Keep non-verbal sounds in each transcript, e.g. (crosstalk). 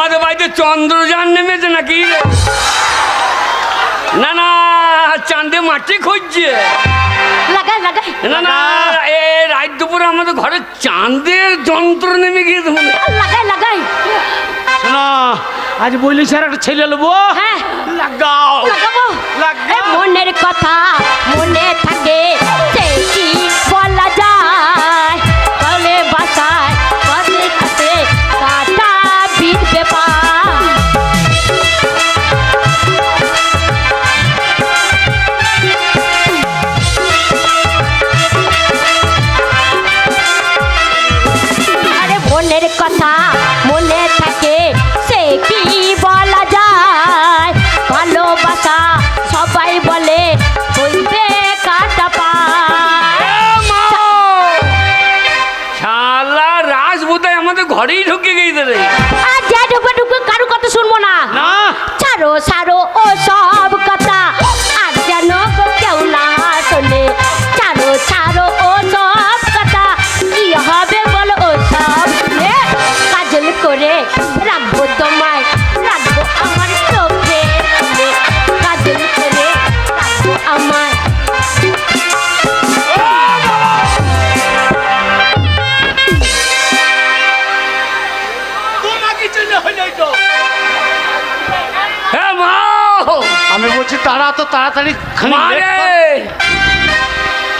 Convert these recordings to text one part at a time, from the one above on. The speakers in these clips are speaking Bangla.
আমাদের বাড়িতে চন্দ্রযান নেমেছে নাকি? না না চাঁদে মাটি খুঁজছে। লাগাই লাগাই না না এ রাত দুপুরে আমাদের ঘরে চাঁদের যন্ত্র নেমে গিয়েছে মনে। লাগাই লাগাই শোনো আজ বলি স্যার একটা ছেলে নেব? হ্যাঁ। লাগাও লাগাবো। মনের কথা মনে থাকে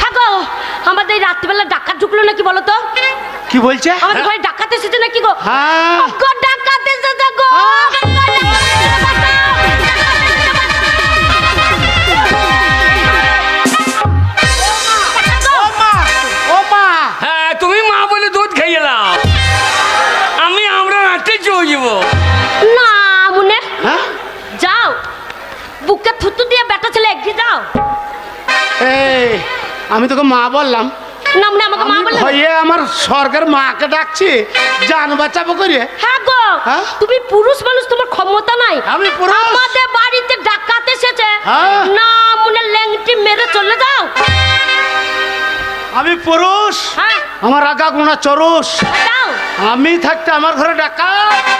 হ্যাঁ গো আমাদের রাত্রিবেলা ডাকাত ঢুকলো নাকি বলো তো? কি বলছে? আমাদের ঘরে ডাকাত এসেছে নাকি গো? হ্যাঁ। ডাকাত এসেছে গো! মা হ্যাঁ তুমি মা বলে দুধ খাইয়ে এলাম। আমি আমরা রাতে চলে যাব। আমি তোকে মা বললাম। না মুনে আমাকে মা আমি বললে ভয়ে আমার স্বর্গের মাকে ডাকছি। জান বাঁচাবো করে? হ্যাঁ গো হ্যাঁ? তুমি পুরুষ মানুষ তোমার ক্ষমতা নাই। আমি পুরুষ। আমাদের বাড়িতে ডাকাত এসেছে। হ্যাঁ। না মুনে ল্যাংটি মেরে চলে যাও। আমি পুরুষ। হ্যাঁ? আমার আগা গুণা চরুষ। যাও। আমি থাকতে আমার ঘরে ডাকা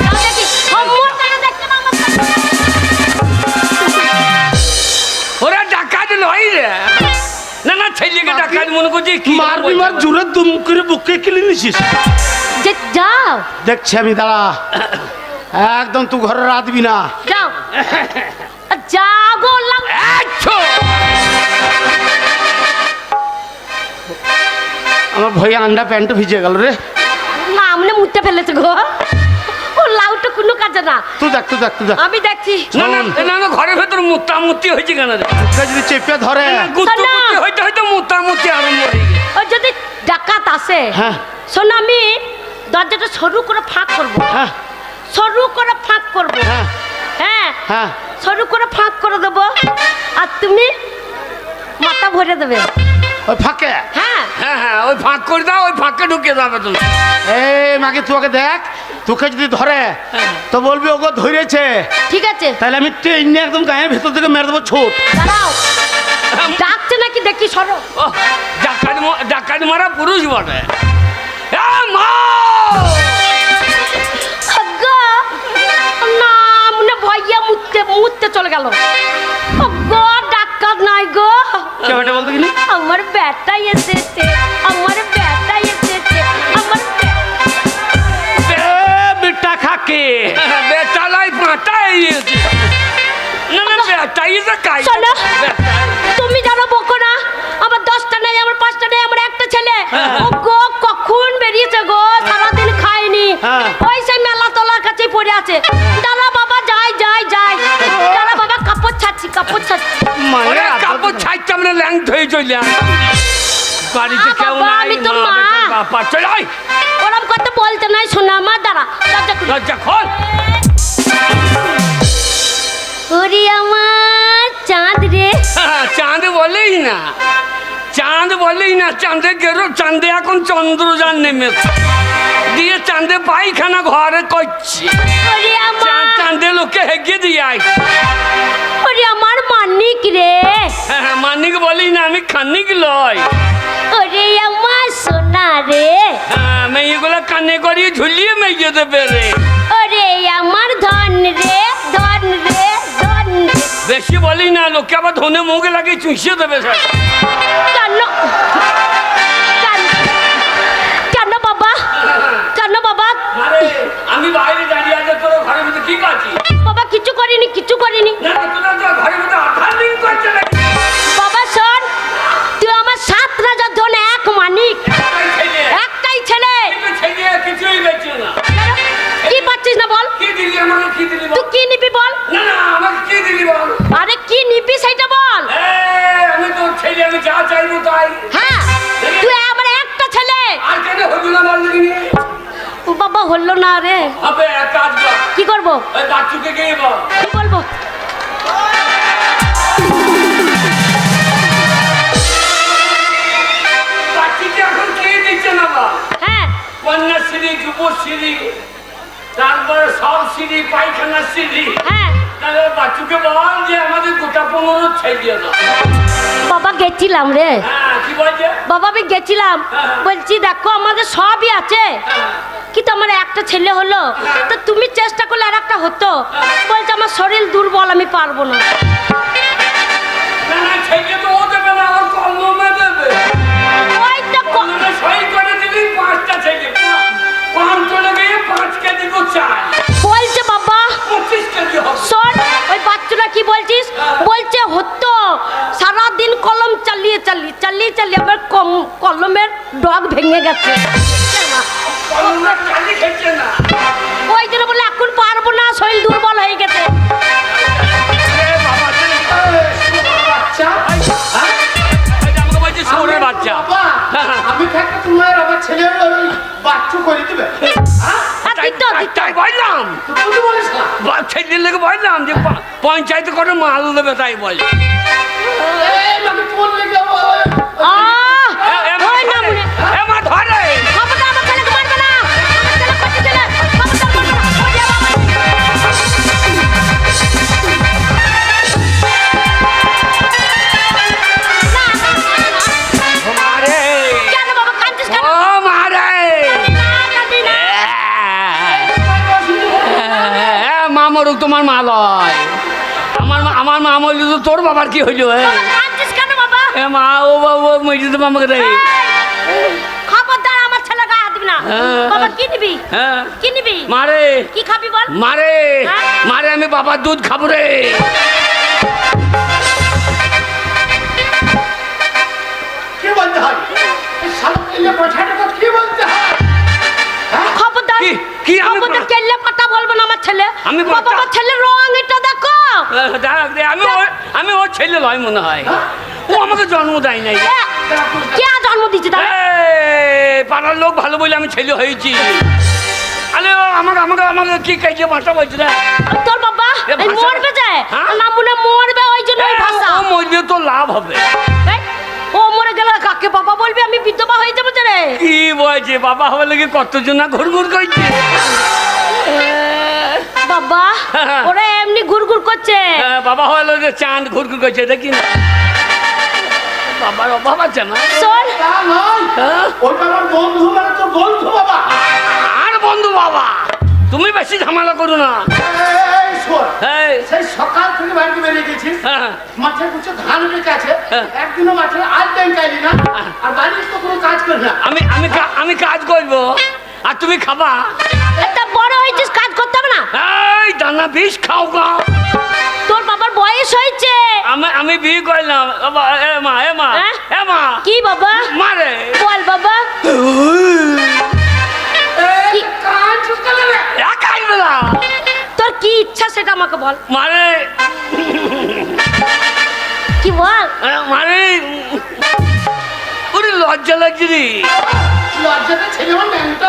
যাও দেখি। ক্ষমতাটা দেখতে না আমার কাছে। ওরা ডাকাত নয় রে। না না ছেলেকে ডাকাত মনে করছি কি মারবি মার জুড়ে দুম করে বুকে কিনে নিছিস। যে যাও। দেখছি আমি দাঁড়া। একদম তুই ঘরে রাঁধবি না। যাও। যাও গো আচ্ছা আমার ভয়ে আন্ডা প্যান্ট ভিজে গেল রে। না আমনে মুতে ফেলেছে গো। লাউটা কোনো কাজে না। তুই দেখ তুই দেখ তুই দেখ। আমি দেখছি। না না না না ঘরের ভেতর মুতামুতি হয়েছে কেন রে? তোকে যদি চেপে ধরে। গুত্তু না। গুত্তু হইতে হইতে মুতামুতি আরম্ভ হয়ে গেছে। ও যদি ডাকাত আসে হ্যাঁ। শোন আমি দরজাটা সরু করে ফাঁক করব। হ্যাঁ। সরু করে ফাঁক করব। হ্যাঁ। হ্যাঁ। হ্যাঁ। সরু করে ফাঁক করে দেবো। আর তুমি মাথা ভরে দেবে। ওই ফাঁকে? হ্যাঁ। হ্যাঁ হ্যাঁ ওই ফাঁক করে দাও ওই ফাঁকে ঢুকে যাবে তুমি। এই মাকে তুই দেখ। তোকে যদি ধরে তো বলবি ওকে ধরেছে। ঠিক আছে। তাহলে আমি ট্রেন একদম গায়ের ভেতর থেকে মেরে দেবো ছোট। দাঁড়াও। ডাকছে নাকি? দেখি সরো। ও ডাকাত মারা পুরুষ বটে। এ মা! গো না মনে ভইয়া মুততে মুততে চলে গেল। ও গো ডাক্তার নাই গো। কে বেটা বলতে কিনি? আমার ব্যাটা এসেছে। আমার বিটা খাকে বেটা লাই পাঁটা এসেছে না না বেটাই তো কাই শোনো। তুমি জানো বকো না আমার দশটা নেই আমার পাঁচটা নেই আমার একটা ছেলে। হ্যাঁ। ও গো কখন বেরিয়েছে গো? সারাদিন খায়নি। হ্যাঁ। ওই সেই মেলা তলার কাছে পড়ে আছে। দাঁড়া বাবা যাই যাই যাই। দাঁড়া বাবা কাপড় ছাড়ছি কাপড় ছাড়ছি। ওরে কাপড় ছাইতে আমরা ল্যাং হয়ে চলে বাড়িতে কেউ নাই আমি তো মা মা। চল আয়। ওরম করতে বলতে নাই শোনা মা দাঁড়া খুলে। দরজা খোল। ওরে আমার চাঁদ রে। হ্যাঁ, চাঁদ বলেই না। চাঁদ বলেই না চাঁদে গেরো চাঁদে এখন চন্দ্রযান নেমেছে। দিয়ে চাঁদে পায়খানা ঘরে করছি। চাঁদ লোকে হেগে দিয়ে আয়। মানিক রে। হ্যাঁ, হ্যাঁ, মানিক বলি না আমি খানিক লয়। ওরে আমার সোনা রে। হ্যাঁ আমি এগুলো কানে করিয়ে ঝুলিয়ে মেজেতে পেরে ওরে আমার ধন রে ধন রে ধন বেশি বলি না লোকে আবার ধনে মুখে লাগে চুষিয়ে দেবে কেন? কেন? বাবা? কেন বাবা? আমি বাইরে দাঁড়িয়ে আছে তোর ঘরের ভিতরে কি কাজ? বাবা কিছু করিনি কিছু করিনি। না তোরা ঘরের ভিতরে আঠা সব সিঁড়ি পায়খানার সিঁড়ি। হ্যাঁ। তাহলে বাচ্চুকে বল যে আমাদের গোটা পনেরো ছেড়িয়ে দাও। বাবা গেছিলাম রে। হ্যাঁ কি বলছে? বাবা আমি গেছিলাম। বলছি দেখো আমাদের সবই আছে। কিন্তু আমার একটা ছেলে হলো? তো তুমি চেষ্টা করলে আর একটা হতো বলছে আমার শরীর দুর্বল আমি পারব না। ওই তো ক- করে দিবি পাঁচটা ছেলে। বলছে বাবা শোন ওই বাচ্চারা কি বলছিস? বলছে হতো সারাদিন কলম চালিয়ে চালিয়ে চালিয়ে চালিয়ে আমার কম কলমের ডগ ভেঙে গেছে। কলমে না। ওই জন্য বলে এখন পারব না শরীর দুর্বল হয়ে গেছে। বাচ্চা। হ্যাঁ? আমি থাকতে তোমার আমার ছেলে বাচ্চু করে দিবে। হ্যাঁ? তাই বললাম। ছেলের লেগে বললাম যে পঞ্চায়েতে করে মাল দেবে তাই বল। ধরে, তোমার মা লয়। আমার মা- আমার মা মরলি তো তোর বাবার কি হইল বাবা? মা ও বাবু মরে তো এই, খবরদার আমার ছেলে দিবি না। হ্যাঁ। বাবা কি নিবি? হ্যাঁ। কি নিবি? মারে কি খাবি বল? মারে হ্যাঁ? মারে আমি বাবার দুধ খাব রে। কি বলতে হয়? কি বলতে হয়? হ্যাঁ? খবরদার কি- কি আমি না ছেলে আমি বাবা আমার রং এটা দেখো আমি আমি ওর ছেলে লয় মনে হয়। ও আমাকে জন্ম দেয় নাই। কে জন্ম দিচ্ছে পাড়ার লোক ভালো বলে আমি ছেলে হয়েছি। আরে আমাকে আমাকে আমাকে কি কাইছে ভাষা বলছে রে তোর বাবা মরবে যায় হ্যাঁ? না মনে মরবে ওই জন্য ওই ভাষা। ও মরলে তো লাভ হবে। ও মরে গেলে কাকে বাবা বলবি? আমি বিধবা হয়ে যাব রে। কি বলছে? বাবা হবে লাগে কতজন না ঘুর ঘুর করছে বাবা হ্যাঁ। ওরা এমনি ঘুরঘুর করছে। হ্যাঁ, বাবা হলো যে চাঁদ ঘুর ঘুর করছে দেখি না। বাবার অভাব আছে না? তা? ওইটা আমার বন্ধু মানে তোর বন্ধু বাবা আর বন্ধু বাবা তুমি বেশি ঝামেলা করো না। এই শোন এই, সেই সকাল থেকে বাড়িতে বেরিয়ে গেছিস হ্যাঁ, মাঠে কুচে ধান রেখে আছে। একদিনও মাঠে আর টাইম চাইলি না। আর বাড়ির তো কোনো কাজ করি না। আমি আমি আমি কাজ করব। আর তুমি খাবা। হয়েছিস কাজ করতে হবে না। এই দানা বিষ খাও গা। তোর বাবার বয়স হয়েছে। আমি আমি বিয়ে করলাম এ মা এ মা হ্যাঁ? এ মা। কি বাবা? মারে। বল বাবা। তোর কি ইচ্ছা সেটা আমাকে বল। মারে। কি বল? মারে। ওরে লজ্জা লাগছে রে। লজ্জাতে ছেলে আমার ন্যাংটা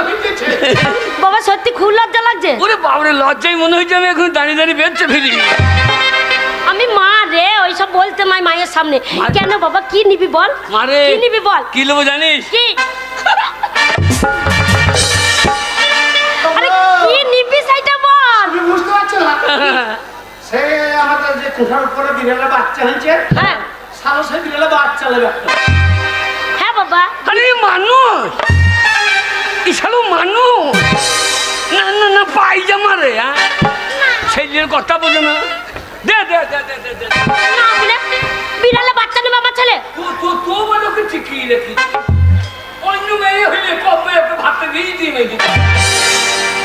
বাবা সত্যি খুব লজ্জা লাগছে? ওরে বাবরে লজ্জায় মনে হচ্ছে আমি এখন দাঁড়িয়ে দাঁড়িয়ে বেরোচ্ছে ফিরি। আমি মা রে ওইসব বলতে নাই মায়ের সামনে। কেন বাবা কি নিবি বল? মারে কি নিবি বল? কি নেব জানিস? কি? আরে কি নিবি সেটা বল? তুমি বুঝতে পারছ না? সে আমাদের যে কোঠার উপরে বিড়ালের বাচ্চা হয়েছে হ্যাঁ। সালো সে বিড়ালের বাচ্চা লেবে বাবা। আরে মানুষ! ইশালো মানুষ! না না না পাইজামা রে হ্যাঁ? ছেলের কথা বোঝো না। দে দে দে দে দে দে। না বলে বিড়ালে বাচ্চা নেবে আমার ছেলে। তো তো তো বলো কি ঠিকই রেখেছি। অন্য মেয়ে হইলে কবে একটু ভাতে দিয়ে মেয়ে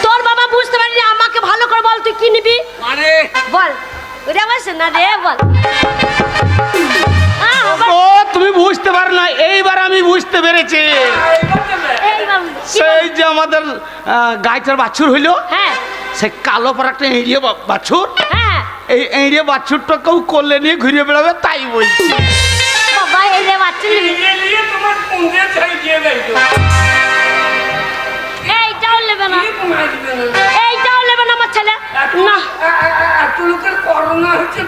তোর বাবা বুঝতে পারিনি আমাকে ভালো করে বল তুই কি নিবি? মানে? বল ওরে বলছে না রে বল। ও তুমি বুঝতে পারো না এইবার আমি বুঝতে পেরেছি। সেই যে আমাদের গাইটার বাছুর হইল হ্যাঁ। সে কালো পর একটা এড়িয়ে বাছুর। হ্যাঁ। এই এড়িয়ে বাছুরটা কেউ করলে নিয়ে ঘুরে বেড়াবে তাই বলছি। নিবি। এইটাও না? এইটাও নেবে না আমার ছেলে। না।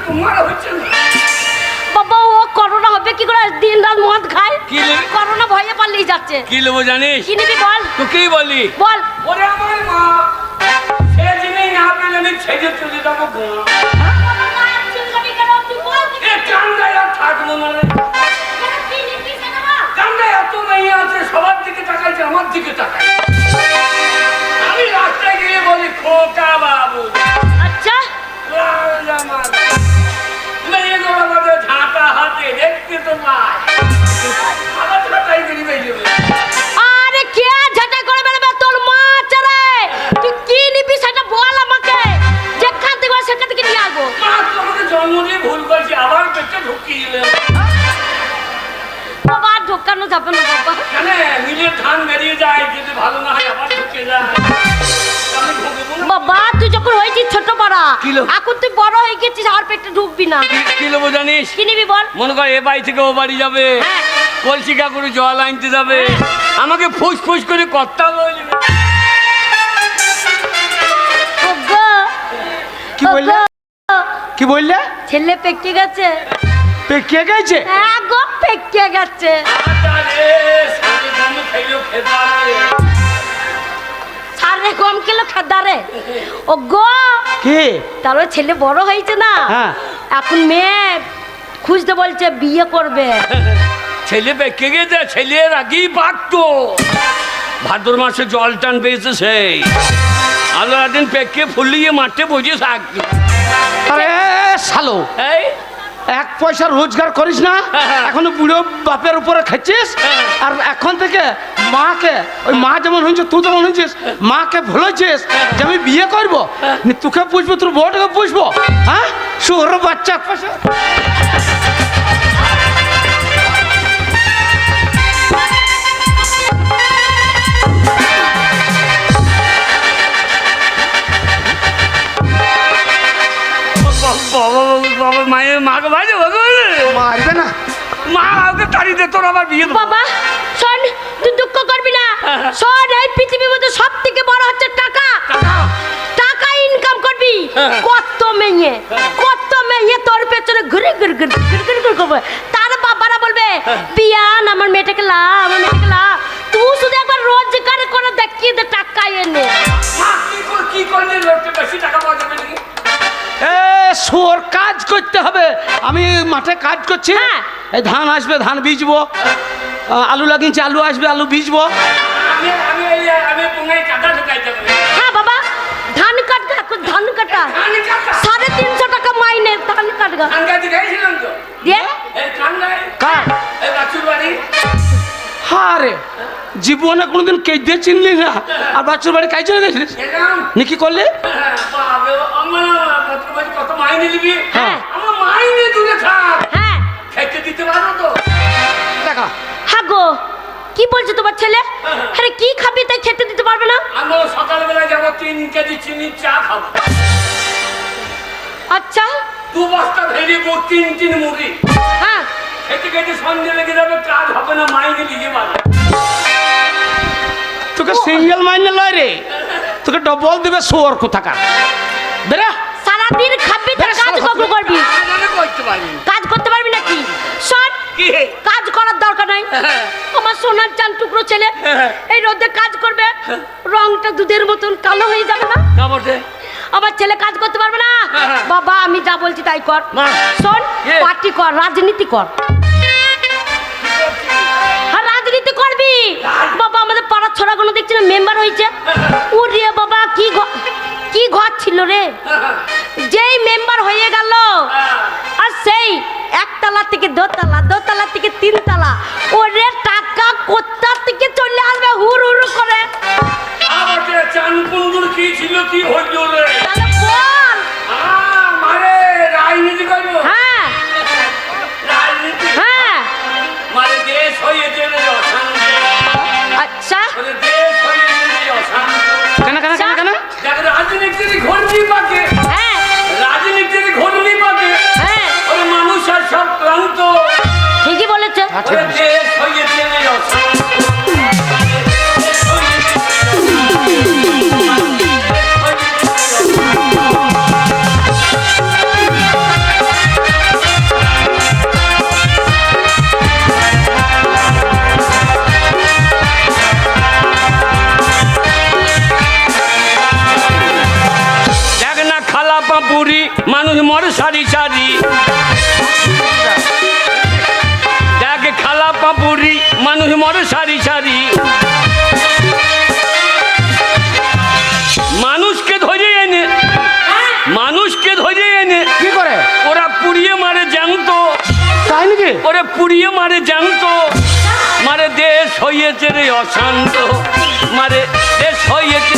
তোমার হচ্ছে হবে কি করে দিন রাত মদ খায়? কি নেবে? করোনা ভয়ে পালিয়ে যাচ্ছে। কি নেব জানিস? কি নিবি বল? তো কি বলি? বল। ওরে আমার মা সে জিনিস না পেলে আমি ছেড়ে চলে যাব গো। এ কান্দায় আর থাকব না রে। কান্দায় এত মেয়ে আছে সবার দিকে তাকাইছে আমার দিকে তাকাই আমি রাস্তায় গিয়ে বলি খোকা বাবু। আচ্ছা। লাল জামা। ছোট বড়া কি লো? এখন তুই বড় হয়ে গেছিস আর পেটে ঢুকবি না। কি- কি জানিস? কি নিবি বল? মনে কর এ বাড়ি থেকে ও বাড়ি যাবে। হ্যাঁ। কলসি কাকুরে জল আনতে যাবে। আমাকে ফুস ফুস করে কথা বলবে কি বললে? কি বললে? ছেলে পেকে গেছে। পেকে গেছে? হ্যাঁ গো পেকে গেছে। সারে কম কিলো খাদারে ও গো কি? তাহলে ছেলে বড় হয়েছে না? হ্যাঁ। এখন মেয়ে খুঁজতে বলছে বিয়ে করবে। ছেলে পেকে গেছে ছেলের আগেই পাকতো ভাদ্র মাসে জল টান পেয়েছে সেই। আলো একদিন পেকে ফুলিয়ে মাঠে বসে থাকতো। আরে শালো। এই এক পয়সা রোজগার করিস না এখন এখনও বুড়ো বাপের উপরে খাচ্ছিস হ্যাঁ। আর এখন থেকে মাকে ওই মা যেমন হয়েছে তুই যেমন হয়েছিস মাকে ভুলেছিস যে আমি বিয়ে করব? তোকে পুষবো তোর বউটাকে পুষবো হ্যাঁ? শুয়োর বাচ্চা এক পয়সা। দে তোর আবার বিয়ে দেবো। বাবা শোন তুই দুঃখ করবি না হ্যাঁ। (laughs) শোন এই পৃথিবীর মধ্যে সব থেকে বড় হচ্ছে টাকা টাকা। টাকা ইনকাম করবি হ্যাঁ। কত মেয়ে কত মেয়ে তোর পেছনে ঘুরে ঘুরে ঘুরে ঘুরে ঘুরে ঘুরে করবে তার বাবারা বলবে হ্যাঁ। বিয়ান আমার মেয়েটাকে লা আমার মেয়েটাকে লা তুই শুধু একবার রোজগার করে দেখিয়ে দে টাকা এনে কি কর কি করলে লোকটা বেশি টাকা পাওয়া যাবে নাকি এ শুয়োর কাজ করতে হবে। আমি মাঠে কাজ করছি। হ্যাঁ। এই ধান আসবে ধান বীজবো আলু লাগিয়েছি আলু আসবে আলু বীজবো হ্যাঁ বাবা ধান কাটগা ধান কাটা। সাড়ে তিনশো টাকা মাইনে ধান কাটগা। হারে জীবনে কোনোদিন কেঁদে চিনলি না। আর বাচ্চার বাড়ি কাজ চলে গেছিলিস এলাম কি করলি বাবা আমার বাছুর বাড়ি কত মাইনে নিবি? হ্যাঁ। আমার মাইনে হ্যাঁ। খেতে দিতে পারো তো? দেখা। হ্যাঁ কি বলছো তোমার ছেলে? আরে কি খাবি তাই খেতে দিতে পারবে না? আমি সকালবেলা যাব তিন কেজি চিনি চা খাব। আচ্ছা। দু বস্তা ভেড়ি গুড় তিন তিন মুড়ি। হ্যাঁ। খেতে খেতে সন্ধ্যে লেগে যাবে কাজ হবে না মাইনে লিখে পাবে তোকে সিঙ্গেল মাইনে লয় রে। তোকে ডবল দিবে শোর কোথাকার। বেরা। সারাদিন খাবি কাজ কখন করবি? করতে পারি কাজ করতে পারবি নাকি? শোন কি? কাজ করার দরকার নাই। হ্যাঁ। আমার সোনার চান টুকরো ছেলে হ্যাঁ। এই রোদে কাজ করবে রংটা দুধের মতন কালো হয়ে যাবে না? আমার ছেলে কাজ করতে পারবে না? হ্যাঁ। বাবা আমি যা বলছি তাই কর। শোন পার্টি কর রাজনীতি কর। হ্যাঁ রাজনীতি করবি? বাবা আমাদের পাড়ার ছোড়াগুলো দেখছি না মেম্বার হয়েছে। উড়িয়ে বাবা কি কি ঘর ছিল রে? যেই মেম্বার হয়ে গেল, আর সেই একতলা থেকে দোতলা দোতলা থেকে তিনতলা, ওরে টাকা কোথা থেকে রাজনীতির ঘূর্ণি পাকে। হ্যাঁ। রাজনীতির ঘূর্ণি পাকে। হ্যাঁ। মানুষ আর সব ক্লান্ত। ঠিকই বলেছে। পাপুরি মানুষ মরে সারি সারি। দেখ খালা পাপুরি মানুষ মরে সারি সারি। মানুষকে ধরে এনে মানুষকে ধরে এনে কি করে? ওরা পুড়িয়ে মারে জানতো তাই নাকি? ওরে পুড়িয়ে মারে জানতো মারে দেশ হয়েছে রে অশান্ত। মারে দেশ হয়েছে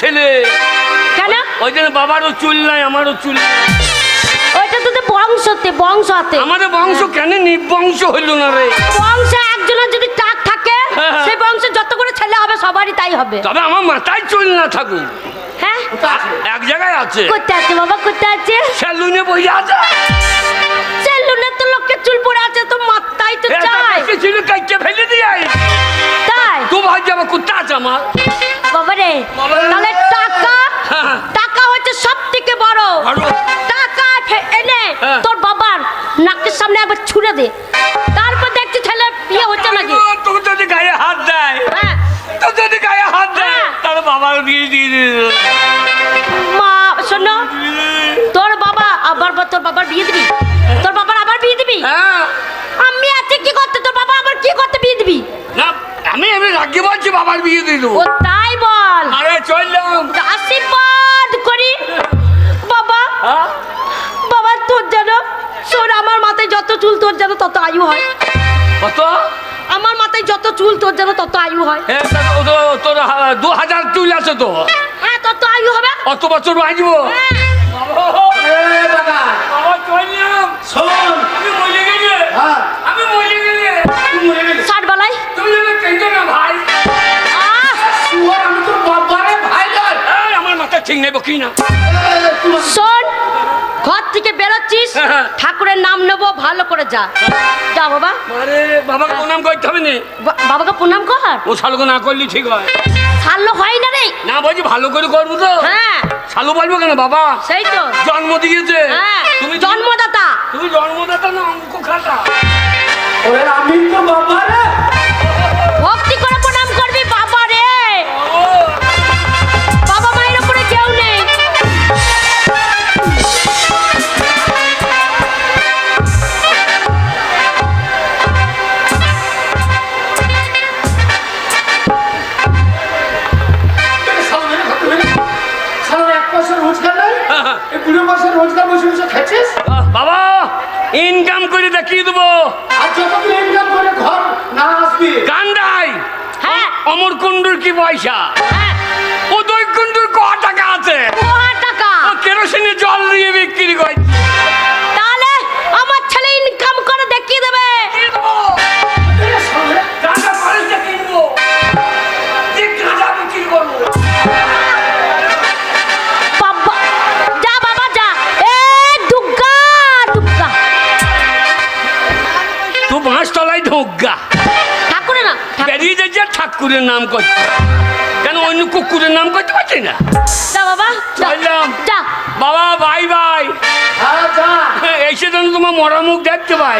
ছেলে। কেন? ওই জন্য বাবারও চুল নাই আমারও চুল নাই। ওইটা তোদের বংশতে বংশতে আমাদের বংশ কেন নিবংশ হইল না রে? বংশে একজনের যদি টাক থাকে হ্যাঁ, হ্যাঁ। সেই বংশে যত করে ছেলে হবে সবারই তাই হবে। তবে আমার মাথায় চুল না থাকুক। হ্যাঁ? এক জায়গায় আছে। কোথায় আছে বাবা কোথায় আছে? সেলুনে বই আছে। সেলুনে তো লোকের চুল পড়ে আছে তো মাথায় তো চাই। বেশি ছিল ফেলে দিয়ে তাই? তু ভাই যাব কুত্তা আছে আমার। বাবা রে বাবা রে। তাহলে টাকা। টাকা হচ্ছে সব থেকে বড়। টাকা এনে হ্যাঁ। তোর বাবার নাকের সামনে একবার ছুড়ে দে তারপর দেখছি ছেলে বিয়ে হচ্ছে নাকি তোর যদি গায়ে হাত দেয় হ্যাঁ তোর যদি গায়ে হাত দেয় হ্যাঁ। তাহলে বাবার দিয়ে দিয়ে দিল মা শোনো তোর বাবা আবার তোর বাবার বিয়ে দিবি তোর বাবার আবার বিয়ে দিবি আমি আছি কি করতে তোর বাবা আবার কি করতে বিয়ে আমি বলছি বাবার বিয়ে দিয়ে দেবো? ও তাই বল। আরে চললাম। আশীর্বাদ করি। বাবা হ্যাঁ? বাবা তোর যেন শোন আমার মাথায় যত চুল তোর যেন তত আয়ু হয়। কত? আমার মাথায় যত চুল তোর যেন তত আয়ু হয়। এ, তো- তো- তোর দু হাজার চুল আছে তো? হ্যাঁ তত আয়ু হবে। অত বছর বাঁচবো? হ্যাঁ। বাবা চললাম। শোন। আমি ঠিক নেই বকি না? শোন ঘর থেকে বেরোচ্ছিস হ্যাঁ। ঠাকুরের নাম নেব ভালো করে যা। যা বাবা। আরে বাবাকে প্রণাম করতে হবে না? বাবাকে প্রণাম কর। ও শালুকে না করলে ঠিক হয়। ছাড়লো হয় না রে। না বলছি ভালো করে করব তো। হ্যাঁ। শালু বলব কেন বাবা? সেই তো। জন্ম দিয়েছে। হ্যাঁ তুমি জন্মদাতা। তুমি জন্মদাতা না অঙ্ক খাতা ওরে আমি তো বাবারে ভক্তি বাবা ইনকাম করে দেখি দেবো। আর যতদিন ইনকাম করে ঘর না আসবি? গান্ডাই হ্যাঁ। অমর কুণ্ডুর কি পয়সা? হ্যাঁ। উদয় কুণ্ডুর ক টাকা আছে? ক টাকা? কেরোসিনে জল দিয়ে বিক্রি করে কুকুরের নাম করছে কেন অন্য কুকুরের নাম করতে পারছি না? বাবা চললাম। বাবা বাই বাই। হ্যাঁ, হ্যাঁ, এসে যেন তোমার মরা মুখ দেখতে পাই।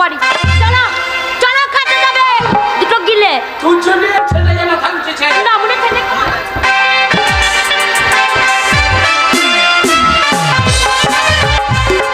পারি